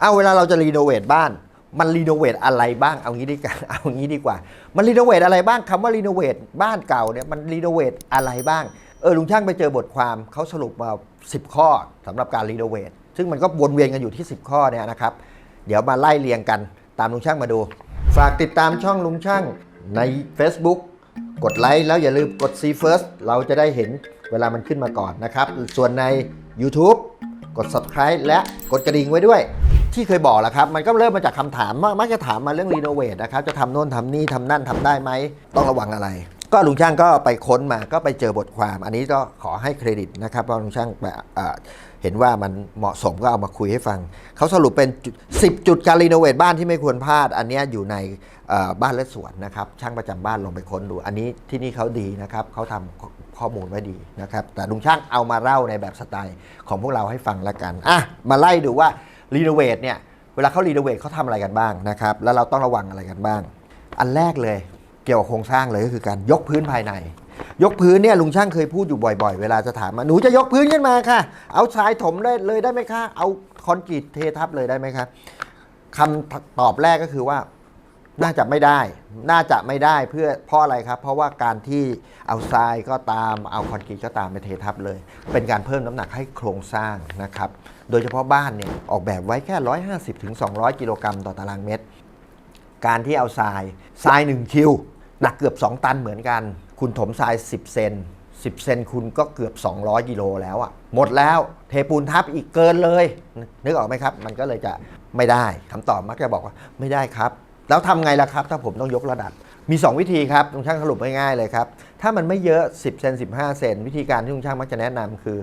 เอาเวลาเราจะรีโนเวทบ้าน มันรีโนเวทอะไรบ้าง เอางี้ดีกว่าเอางี้ดีกว่า มันรีโนเวทอะไรบ้างคำว่ารีโนเวทบ้านเก่าเนี่ยมันรีโนเวทอะไรบ้าง เออลุงช่างไปเจอบทความเขาสรุปมา 10 ข้อสำหรับการรีโนเวทซึ่งมันก็วนเวียนกันอยู่ที่ 10 ข้อเนี่ยนะครับ เดี๋ยวมาไล่เรียงกันตามลุงช่างมาดู ฝากติดตามช่องลุงช่างใน Facebook กดไลค์แล้วอย่าลืมกด See First เราจะได้เห็นเวลามันขึ้นมาก่อนนะครับ ส่วนใน YouTube กด subscribe และกดกระดิ่งไว้ด้วย ที่เคยบอกแล้วครับ มันก็เริ่มมาจากคำถามมักจะถามมาเรื่องรีโนเวทนะครับ จะทำโน่นทำนี่ทำนั่นทำได้ไหม ต้องระวังอะไร ก็ลุงช่างก็ไปค้นมาก็ไปเจอบทความ อันนี้ก็ขอให้เครดิตนะครับเพราะลุงช่างแบบเห็นว่ามันเหมาะสมก็เอามาคุยให้ฟัง เขาสรุปเป็น 10 จุดการรีโนเวทบ้านที่ไม่ควรพลาด อันนี้อยู่ในบ้านและสวนนะครับ ช่างประจำบ้านลองไปค้นดู อันนี้ที่นี่เขาดีนะครับเขาทำข้อมูลไว้ดีนะครับ แต่ลุงช่างเอามาเล่าในแบบสไตล์ของพวกเราให้ฟังละกัน อะ มาไล่ดูว่า รีโนเวทเนี่ยเวลาเขารีโนเวทเขาทำอะไรกันบ้างนะครับแล้วเราต้องระวังอะไรกันบ้าง อันแรกเลยเกี่ยวกับโครงสร้างเลยก็คือการยกพื้นภายใน ยกพื้นเนี่ยลุงช่างเคยพูดอยู่บ่อยๆ เวลาจะถามมาหนูจะยกพื้นขึ้นมาค่ะ เอาทรายถมได้เลยได้ไหมคะเอาคอนกรีตเททับเลยได้ไหมคะคำตอบแรกก็คือว่า น่าจะไม่ได้ น่าจะไม่ได้เพื่อเพราะอะไรครับ เพราะว่าการที่เอาทรายก็ตาม เอาคอนกรีตก็ตามไปเททับเลย เป็นการเพิ่มน้ำหนักให้โครงสร้างนะครับ โดยเฉพาะบ้านเนี่ยออกแบบไว้แค่ 150ถึง200 กิโลกรัมต่อตารางเมตร การที่เอาทรายทราย 1 คิว หนักเกือบ 2 ตันเหมือนกัน คุณถมทราย 10 เซน10 เซนคุณก็เกือบ 200 กิโลแล้วอะ่ะ หมดแล้วเทปูนทับอีกเกินเลย นึกออกไหมครับ มันก็เลยจะไม่ได้คำตอบมักจะบอกว่าไม่ได้ครับ แล้วทำไงล่ะครับ ถ้าผมต้องยกระดับ มี 2 วิธีครับลุงช่างสรุปง่ายๆเลยครับ ถ้ามันไม่เยอะ 10 เซน15 เซนวิธีการที่ลุงช่างมักจะแนะนำคือ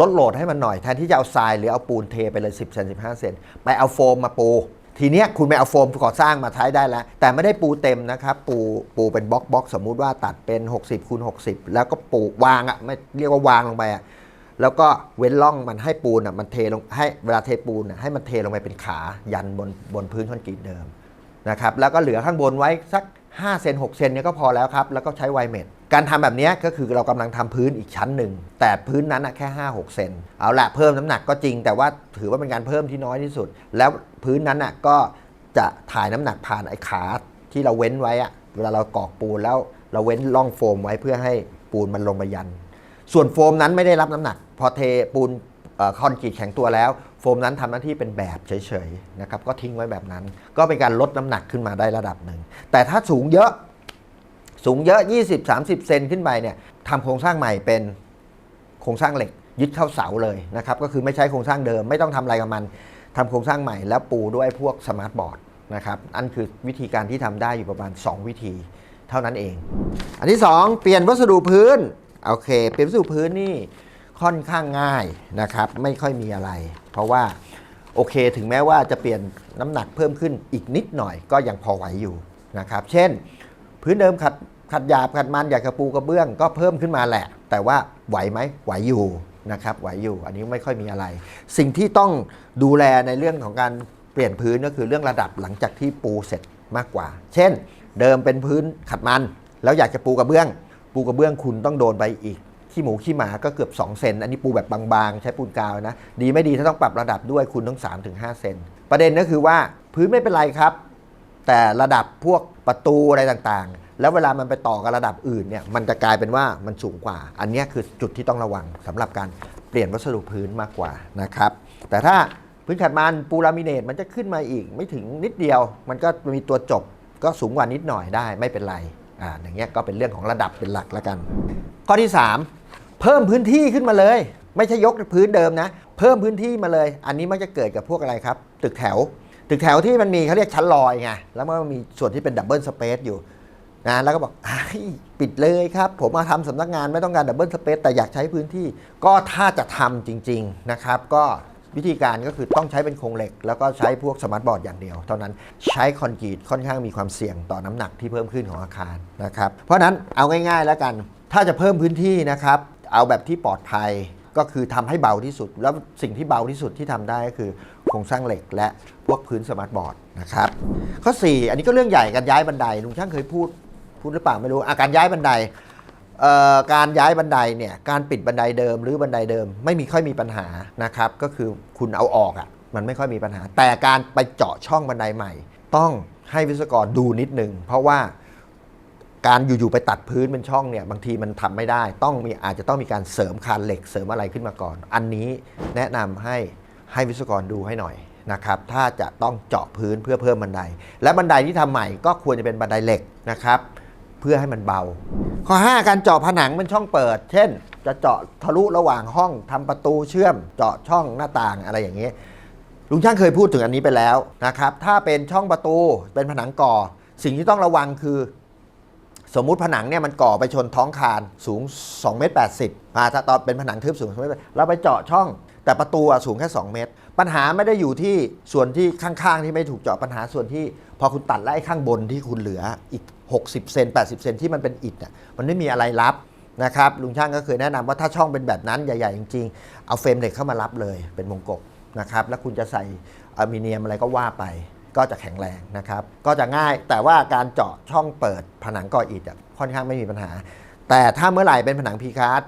ลดโหลดให้มันหน่อยแทนที่จะเอาทรายหรือเอาปูนเทไปเลย 10 เซน15 เซนไปเอาโฟมมาปู ทีเนี้ยคุณไปเอาโฟมก่อสร้างมาใช้ได้แล้ว แต่ไม่ได้ปูเต็มนะครับ ปูปูเป็นบล็อกบล็อกสมมุติว่าตัดเป็น 60คูณ60 แล้วก็ปูวางอะ่ะไม่เรียกว่าวางลงไปอะ่ะแล้วก็เว้นร่องมันให้ปูนอะมันเทลงให้เวลาเทปูนอะให้มันเทลงไปเป็นขายันบนบนพื้นคอนกรีตเดิม นะครับแล้วก็เหลือข้างบนไว้สัก5เซน6เซนเนี่ยก็พอแล้วครับ แล้วก็ใช้ไวเมดการทำแบบนี้ก็คือเรากำลังทำพื้นอีกชั้นหนึ่ง แต่พื้นนั้นอะแค่ 5 6 เซนเอาละเพิ่มน้ำหนักก็จริง แต่ว่าถือว่าเป็นการเพิ่มที่น้อยที่สุด แล้วพื้นนั้นอะก็จะถ่ายน้ำหนักผ่านไอ้ขาที่เราเว้นไว้อะเวลาเรากอกปูนแล้วเราเว้นร่องโฟมไว้เพื่อให้ปูนมันลงไปยัน ส่วนโฟมนั้นไม่ได้รับน้ำหนัก พอเทปูนคอนกรีตแข็งตัวแล้ว โฟมนั้นทำหน้าที่เป็นแบบเฉยๆนะครับก็ทิ้งไว้แบบนั้น ก็เป็นการลดน้ำหนักขึ้นมาได้ระดับหนึ่ง แต่ถ้าสูงเยอะสูงเยอะ 20-30 เซนขึ้นไปเนี่ยทำโครงสร้างใหม่เป็นโครงสร้างเหล็กยึดเข้าเสาเลยนะครับก็คือไม่ใช้โครงสร้างเดิม ไม่ต้องทำอะไรกับมันทำโครงสร้างใหม่แล้วปูด้วยพวกสมาร์ทบอร์ดนะครับอันคือวิธีการที่ทำได้อยู่ประมาณ 2 วิธีเท่านั้นเอง อันที่ 2 เปลี่ยนวัสดุพื้นโอเค เปลี่ยนวัสดุพื้นนี่ค่อนข้างง่ายนะครับไม่ค่อยมีอะไร ราะว่าโอเคถึงแม้ว่าจะเปลี่ยนน้ำหนักเพิ่มขึ้นอีกนิดหน่อยก็ยังพอไหวอยู่นะครับ เช่น พื้นเดิมขัดขัดหยาบขัดมันอยากกระปูกระเบื้องก็เพิ่มขึ้นมาแหละ แต่ว่าไหวไหมไหวอยู่นะครับไหวอยู่อันนี้ไม่ค่อยมีอะไร สิ่งที่ต้องดูแลในเรื่องของการเปลี่ยนพื้นก็คือเรื่องระดับหลังจากที่ปูเสร็จมากกว่า เช่น เดิมเป็นพื้นขัดมัน แล้วอยากจะปูกระเบื้อง ปูกระเบื้องคุณต้องโดนไปอีก ขี้หมูขี้หมาก็เกือบ 2 เซน อันนี้ปูแบบบางๆ ใช้ปูนกาวนะ ดีไม่ดีถ้าต้องปรับระดับด้วยคุณต้อง 3-5 เซน ประเด็นก็คือว่าพื้นไม่เป็นไรครับ แต่ระดับพวกประตูอะไรต่างๆ แล้วเวลามันไปต่อกับระดับอื่นเนี่ยมันจะกลายเป็นว่ามันสูงกว่า อันนี้คือจุดที่ต้องระวังสำหรับการเปลี่ยนวัสดุพื้นมากกว่านะครับ แต่ถ้าพื้นขัดมันปูลามิเนตมันจะขึ้นมาอีกไม่ถึงนิดเดียว มันก็มีตัวจบก็สูงกว่านิดหน่อยได้ไม่เป็นไรอ่าอย่างเงี้ยก็เป็นเรื่องของระดับเป็นหลักแล้วกัน ข้อที่ 3 เพิ่มพื้นที่ขึ้นมาเลย ไม่ใช่ยกพื้นเดิมนะ เพิ่มพื้นที่มาเลย อันนี้มักจะเกิดกับพวกอะไรครับ ตึกแถว ตึกแถวที่มันมีเขาเรียกชั้นลอยไงแล้วมันก็มีส่วนที่เป็นดับเบิลสเปซอยู่นะแล้วก็บอกอปิดเลยครับ ผมมาทำสำนักงานไม่ต้องการดับเบิลสเปซแต่อยากใช้พื้นที่ ก็ถ้าจะทำจริง ๆนะครับ ก็วิธีการก็คือต้องใช้เป็นโครงเหล็ก แล้วก็ใช้พวกสมาร์ทบอร์ดอย่างเดียว เท่านั้นใช้คอนกรีตค่อนข้างมีความเสี่ยงต่อน้ำหนักที่เพิ่มขึ้นของอาคารนะครับ เพราะฉะนั้นเอาง่าย ๆ แล้วกัน ถ้าจะเพิ่มพื้นที่นะครับ เอาแบบที่ปลอดภัยก็คือทำให้เบาที่สุด แล้วสิ่งที่เบาที่สุดที่ทำได้ก็คือโครงสร้างเหล็กและพวกพื้นสมาร์ทบอร์ดนะครับข้อ 4 อันนี้ก็เรื่องใหญ่การย้ายบันไดลุงช่างเคยพูดพูดหรือเปล่าไม่รู้อาการย้ายบันไดการย้ายบันไดเนี่ยการปิดบันไดเดิมหรือบันไดเดิมไม่มีค่อยมีปัญหานะครับก็คือคุณเอาออกอะมันไม่ค่อยมีปัญหา แต่การไปเจาะช่องบันไดใหม่ ต้องให้วิศวกรดูนิดนึงเพราะว่า การอยู่ๆไปตัดพื้นเป็นช่องเนี่ยบางทีมันทำไม่ได้ ต้องมีอาจจะต้องมีการเสริมคานเหล็กเสริมอะไรขึ้นมาก่อน อันนี้แนะนำให้ให้วิศวกรดูให้หน่อยนะครับถ้าจะต้องเจาะพื้นเพื่อเพิ่มบันได และบันไดที่ทำใหม่ก็ควรจะเป็นบันไดเหล็กนะครับเพื่อให้มันเบา ข้อ 5 การเจาะผนังเป็นช่องเปิด เช่น จะเจาะทะลุระหว่างห้องทำประตูเชื่อม เจาะช่องหน้าต่างอะไรอย่างนี้ลุงช่างเคยพูดถึงอันนี้ไปแล้วนะครับถ้าเป็นช่องประตูเป็นผนังก่อ สิ่งที่ต้องระวังคือ สมมุติผนังเนี่ยมันก่อไปชนท้องคานสูง2เมตร80อ่าถ้าตอนเป็นผนังทึบสูง2เมตรเราไปเจาะช่อง แต่ประตูอะสูงแค่ 2 เมตร ปัญหาไม่ได้อยู่ที่ส่วนที่ข้างๆ ที่ไม่ถูกเจาะปัญหาส่วนที่ พอคุณตัดแล้วไอ้ข้างบนที่คุณเหลืออีก 60 เซน80 เซนที่มันเป็นอิฐอะมันไม่มีอะไรรับนะครับลุงช่างก็เคยแนะนำว่าถ้าช่องเป็นแบบนั้นใหญ่ๆจริงๆเอาเฟรมเหล็กเข้ามารับเลยเป็นวงกบนะครับแล้วคุณจะใส่อลูมิเนียมอะไรก็ว่าไป ก็จะแข็งแรงนะครับ ก็จะง่ายแต่ว่าการเจาะช่องเปิดผนังก่ออิฐอะค่อนข้างไม่มีปัญหา แต่ถ้าเมื่อไหร่เป็นผนังพีคาร์ด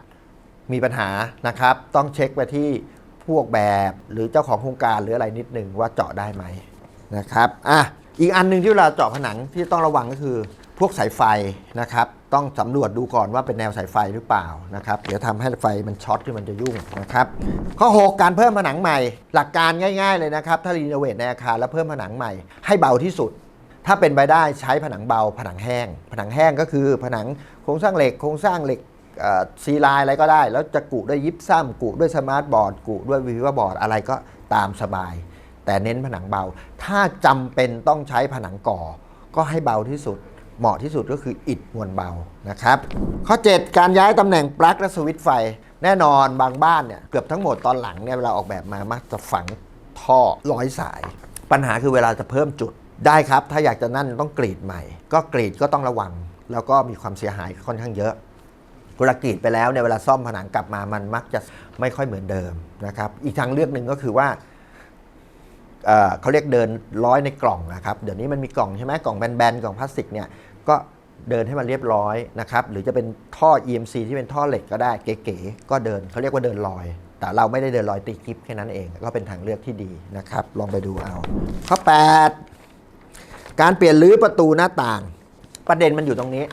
มีปัญหานะครับ ต้องเช็คไปที่พวกแบบหรือเจ้าของโครงการหรืออะไรนิดหนึ่งว่าเจาะได้ไหมนะครับอะอีกอันหนึ่งที่เวลาเจาะผนังที่ต้องระวังก็คือ พวกสายไฟนะครับ ต้องสำรวจดูก่อนว่าเป็นแนวสายไฟหรือเปล่านะครับ เดี๋ยวทำให้ไฟมันช็อตที่มันจะยุ่งนะครับ ข้อ 6 การเพิ่มผนังใหม่ หลักการง่าย ๆเลยนะครับ ถ้ารีโนเวทในอาคารแล้วเพิ่มผนังใหม่ ให้เบาที่สุด ถ้าเป็นไปได้ใช้ผนังเบา ผนังแห้ง ผนังแห้งก็คือผนังโครงสร้างเหล็กโครงสร้างเหล็กซีลน์อะไรก็ได้ แล้วจะกุด้วยยิปซัมกุด้วยสมาร์ทบอร์ดกุด้วยวิวบอร์ดอะไรก็ตามสบาย แต่เน้นผนังเบา ถ้าจำเป็นต้องใช้ผนังก่อ ก็ให้เบาที่สุด เหมาะที่สุดก็คืออิฐมวลเบานะครับ ข้อ 7 การย้ายตำแหน่งปลั๊กและสวิตช์ไฟ แน่นอนบางบ้านเนี่ยเกือบทั้งหมดตอนหลังเนี่ยเวลาออกแบบมามักจะฝังท่อร้อยสาย ปัญหาคือเวลาจะเพิ่มจุดได้ครับ ถ้าอยากจะนั่นต้องกรีดใหม่ ก็กรีดก็ต้องระวัง แล้วก็มีความเสียหายค่อนข้างเยอะเวลากรีดไปแล้วเนี่ยเวลาซ่อมผนังกลับมามันมักจะไม่ค่อยเหมือนเดิมนะครับอีกทางเลือกหนึ่งก็คือว่าเเขาเรียกเดินร้อยในกล่องนะครับ เดี๋ยวนี้มันมีกล่องใช่ไหมกล่องแบนๆกล่องพลาสติกเนี่ย ก็เดินให้มันเรียบร้อยนะครับ หรือจะเป็นท่อ EMC ที่เป็นท่อเหล็กก็ได้เก๋ๆก็เดินเขาเรียกว่าเดินลอย แต่เราไม่ได้เดินลอยตีกิฟแค่นั้นเอง ก็เป็นทางเลือกที่ดีนะครับ ลองไปดูเอา ข้อ 8 การเปลี่ยนรื้อประตูหน้าต่าง ประเด็นมันอยู่ตรงนี้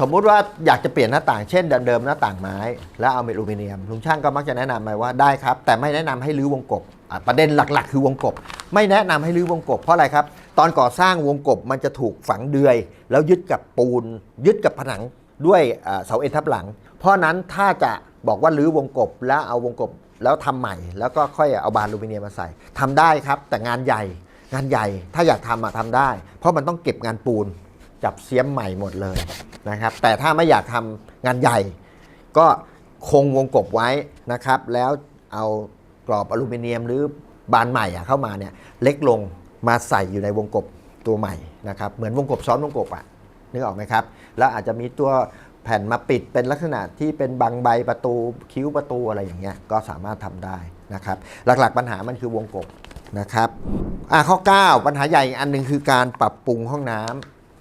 สมมุติว่าอยากจะเปลี่ยนหน้าต่าง เช่นเดิมๆหน้าต่างไม้ แล้วเอาเมลูมิเนียมลุงช่างก็มักจะแนะนำไปว่าได้ครับ แต่ไม่แนะนำให้รื้อวงกบประเด็นหลัก ๆ คือวงกบ ไม่แนะนำให้รื้อวงกบเพราะอะไรครับ ตอนก่อสร้างวงกบมันจะถูกฝังเดือย แล้วยึดกับปูน ยึดกับผนังด้วยเสาเอ็นทับหลัง เพราะนั้นถ้าจะบอกว่ารื้อวงกบแล้วเอาวงกบแล้วทำใหม่ แล้วก็ค่อยเอาบานอลูมิเนียมมาใส่ทำได้ครับแต่งานใหญ่งานใหญ่ถ้าอยากทำอะทำได้ เพราะมันต้องเก็บงานปูนจับเสียมใหม่หมดเลยนะครับ แต่ถ้าไม่อยากทำงานใหญ่ ก็คงวงกบไว้นะครับ แล้วเอากรอบอลูมิเนียมหรือบานใหม่อะเข้ามาเนี่ยเล็กลง มาใส่อยู่ในวงกบตัวใหม่นะครับเหมือนวงกบซ้อนวงกบอะนึกออกไหมครับ แล้วอาจจะมีตัวแผ่นมาปิดเป็นลักษณะที่เป็นบางใบประตูคิ้วประตูอะไรอย่างเงี้ยก็สามารถทำได้นะครับ หลักๆปัญหามันคือวงกบนะครับอะข้อ 9 ปัญหาใหญ่อันหนึ่งคือการปรับปรุงห้องน้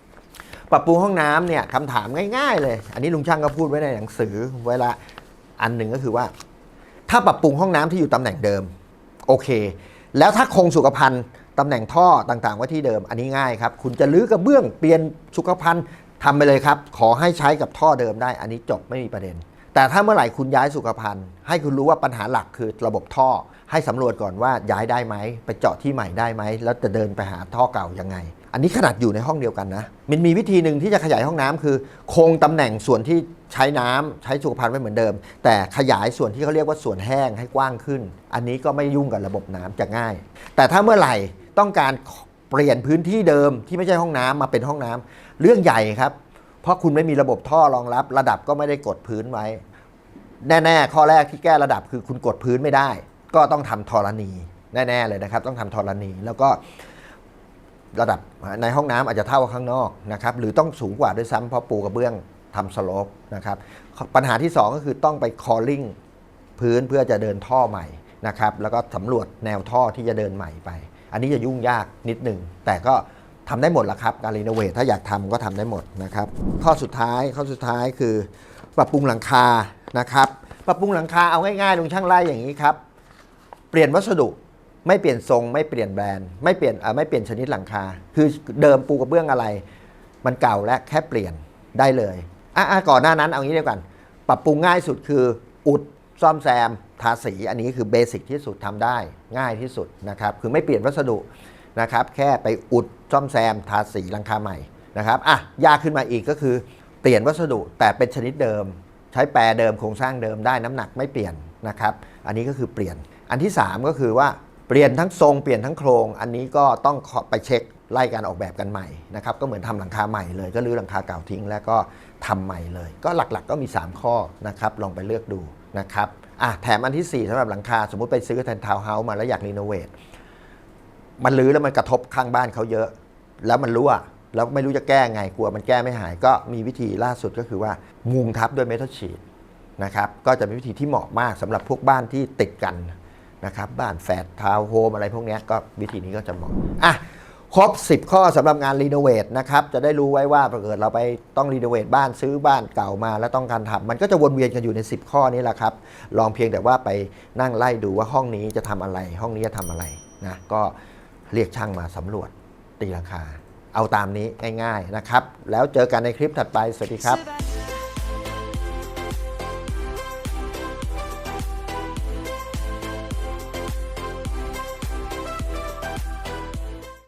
ำปรับปรุงห้องน้ำเนี่ยคำถามง่าย ๆ เลย อันนี้ลุงช่างก็พูดไว้ในหนังสือเวลาอันหนึ่งก็คือว่า ถ้าปรับปรุงห้องน้ำที่อยู่ตำแหน่งเดิมโอเค แล้วถ้าคงสุขภัณฑ์ ตำแหน่งท่อต่างๆไว้ที่เดิมอันนี้ง่ายครับ คุณจะรื้อกระเบื้องเปลี่ยนสุขภัณฑ์ทำไปเลยครับ ขอให้ใช้กับท่อเดิมได้ อันนี้จบไม่มีประเด็น แต่ถ้าเมื่อไหร่คุณย้ายสุขภัณฑ์ ให้คุณรู้ว่าปัญหาหลักคือระบบท่อ ให้สำรวจก่อนว่าย้ายได้ไหมไปเจาะที่ใหม่ได้ไหมแล้วจะเดินไปหาท่อเก่ายังไง อันนี้ขนาดอยู่ในห้องเดียวกันนะมันมีวิธีหนึ่งที่จะขยายห้องน้ำคือ คงตำแหน่งส่วนที่ใช้น้ำใช้สุขภัณฑ์ไว้เหมือนเดิม แต่ขยายส่วนที่เขาเรียกว่าส่วนแห้งให้กว้างขึ้น อันนี้ก็ไม่ยุ่งกับระบบน้ำจะง่าย แต่ถ้าเมื่อไหร่ ต้องการเปลี่ยนพื้นที่เดิมที่ไม่ใช่ห้องน้ำมาเป็นห้องน้ำเรื่องใหญ่ครับ เพราะคุณไม่มีระบบท่อรองรับ ระดับก็ไม่ได้กดพื้นไว้ แน่ๆ ข้อแรกที่แก้ระดับคือคุณกดพื้นไม่ได้ ก็ต้องทำธรณี แน่ๆเลยนะครับ ต้องทำธรณี แล้วก็ระดับในห้องน้ำอาจจะเท่ากับข้างนอกนะครับ หรือต้องสูงกว่าด้วยซ้ำเพราะปูกระเบื้องทำสโลปนะครับปัญหาที่ 2 ก็คือต้องไปคอลลิ่งพื้นเพื่อจะเดินท่อใหม่นะครับแล้วก็สำรวจแนวท่อที่จะเดินใหม่ไป อันนี้จะยุ่งยากนิดหนึ่งแต่ก็ทำได้หมดละครับการรีโนเวทถ้าอยากทำก็ทำได้หมดนะครับข้อสุดท้ายข้อสุดท้ายคือ ปรับปรุงหลังคานะครับปรับปรุงหลังคาเอาง่ายๆลุงช่างไล่อย่างนี้ครับ เปลี่ยนวัสดุไม่เปลี่ยนทรง ไม่เปลี่ยนแบรนด์ไม่เปลี่ยนไม่เปลี่ยนชนิดหลังคา คือเดิมปูกระเบื้องอะไร มันเก่าและแค่เปลี่ยนได้เลยอะอะก่อนหน้านั้นเอางี้เดียวกัน ปรับปรุงง่ายสุดคืออุด ซ่อมแซมทาสีอันนี้คือเบสิกที่สุดทำได้ง่ายที่สุดนะครับคือไม่เปลี่ยนวัสดุนะครับแค่ไปอุดซ่อมแซมทาสีหลังคาใหม่นะครับอะยากขึ้นมาอีกก็คือเปลี่ยนวัสดุแต่เป็นชนิดเดิม ใช้แปรเดิมโครงสร้างเดิมได้น้ำหนักไม่เปลี่ยนนะครับอันนี้ก็คือเปลี่ยนอันที่ 3 ก็คือว่าเปลี่ยนทั้งทรงเปลี่ยนทั้งโครง อันนี้ก็ต้องไปเช็ค ไล่การออกแบบกันใหม่นะครับก็เหมือนทำหลังคาใหม่เลยก็รื้อหลังคาเก่าทิ้ง แล้วก็ทำใหม่เลย ก็หลักๆก็มี 3 ข้อนะครับลองไปเลือกดูนะครับอะแถมอันที่ 4สำหรับหลังคา สมมุติไปซื้อแทนทาวน์เฮาส์มาแล้วอยากรีโนเวทมันรื้อแล้วมันกระทบข้างบ้านเขาเยอะ แล้วมันรั่วแล้วไม่รู้จะแก้ไงกลัวมันแก้ไม่หาย ก็มีวิธีล่าสุดก็คือว่ามุงทับด้วยเมทัลชีตนะครับก็จะเป็นวิธีที่เหมาะมากสำหรับพวกบ้านที่ติดกันนะครับบ้านแฟดทาวน์โฮมอะไรพวกนี้ก็วิธีนี้ก็จะเหมาะอะ ครบ 10 ข้อสำหรับงานรีโนเวทนะครับ จะได้รู้ไว้ว่าถ้าเกิดเราไปต้องรีโนเวทบ้านซื้อบ้านเก่ามาแล้วต้องการทำมันก็จะวนเวียนกันอยู่ใน 10 ข้อนี้แหละครับ ลองเพียงแต่ว่าไปนั่งไล่ดูว่าห้องนี้จะทำอะไร ห้องนี้จะทำอะไรนะก็เรียกช่างมาสำรวจตีราคา เอาตามนี้ง่าย ๆนะครับ แล้วเจอกันในคลิปถัดไปสวัสดีครับ